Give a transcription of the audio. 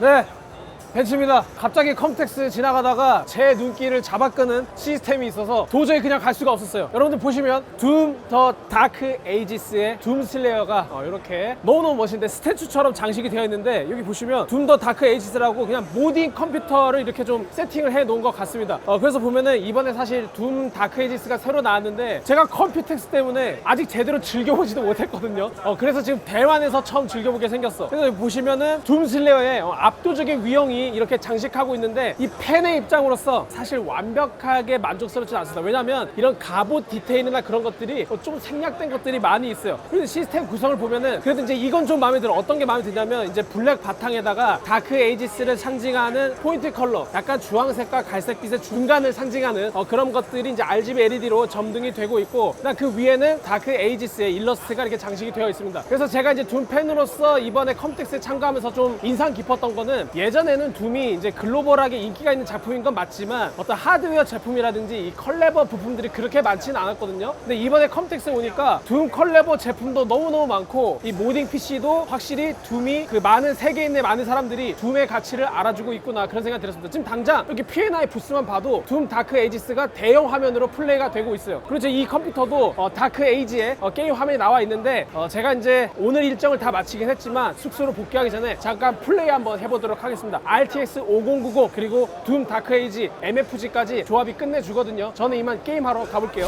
네, 벤츠입니다. 갑자기 컴텍스 지나가다가 제 눈길을 잡아끄는 시스템이 있어서 도저히 그냥 갈 수가 없었어요. 여러분들 보시면 둠 더 다크 에이지스의 둠 슬레이어가 어, 이렇게 너무너무 멋있는데 스태츄처럼 장식이 되어 있는데 여기 보시면 둠 더 다크 에이지스라고 그냥 모딩 컴퓨터를 이렇게 좀 세팅을 해 놓은 것 같습니다. 어, 그래서 보면은 이번에 사실 둠 다크 에이지스가 새로 나왔는데 제가 컴퓨텍스 때문에 아직 제대로 즐겨보지도 못했거든요. 어, 그래서 지금 대만에서 처음 즐겨보게 생겼어. 그래서 여기 보시면은 둠 슬레이어의 어, 압도적인 위형이 이렇게 장식하고 있는데 이 팬의 입장으로서 사실 완벽하게 만족스럽지 않습니다. 왜냐하면 이런 갑옷 디테일이나 그런 것들이 어, 좀 생략된 것들이 많이 있어요. 그래서 시스템 구성을 보면은 그래도 이제 이건 좀 마음에 들어. 어떤 게 마음에 드냐면 이제 블랙 바탕에다가 다크 에이지스를 상징하는 포인트 컬러, 약간 주황색과 갈색빛의 중간을 상징하는 어, 그런 것들이 이제 RGB LED로 점등이 되고 있고, 그 위에는 다크 에이지스의 일러스트가 이렇게 장식이 되어 있습니다. 그래서 제가 이제 둠 팬으로서 이번에 컴텍스에 참가하면서 좀 인상 깊었던 거는 예전에는 둠이 이제 글로벌하게 인기가 있는 작품인 건 맞지만 어떤 하드웨어 제품이라든지 이 컬레버 부품들이 그렇게 많지는 않았거든요. 근데 이번에 컴텍스에 오니까 둠 컬레버 제품도 너무너무 많고 이 모딩 PC도 확실히 둠이 그 많은 있는 많은 사람들이 둠의 가치를 알아주고 있구나 그런 생각이 들었습니다. 지금 당장 여기 P&I 부스만 봐도 둠 다크 에이지스가 대형 화면으로 플레이가 되고 있어요. 그리고 이 컴퓨터도 어, 다크 에이지에 어, 게임 화면이 나와 있는데 어, 제가 이제 오늘 일정을 다 마치긴 했지만 숙소로 복귀하기 전에 잠깐 플레이 한번 해보도록 하겠습니다. RTX 5090 그리고 둠 다크 에이지 MFG까지 조합이 끝내주거든요. 저는 이만 게임하러 가볼게요.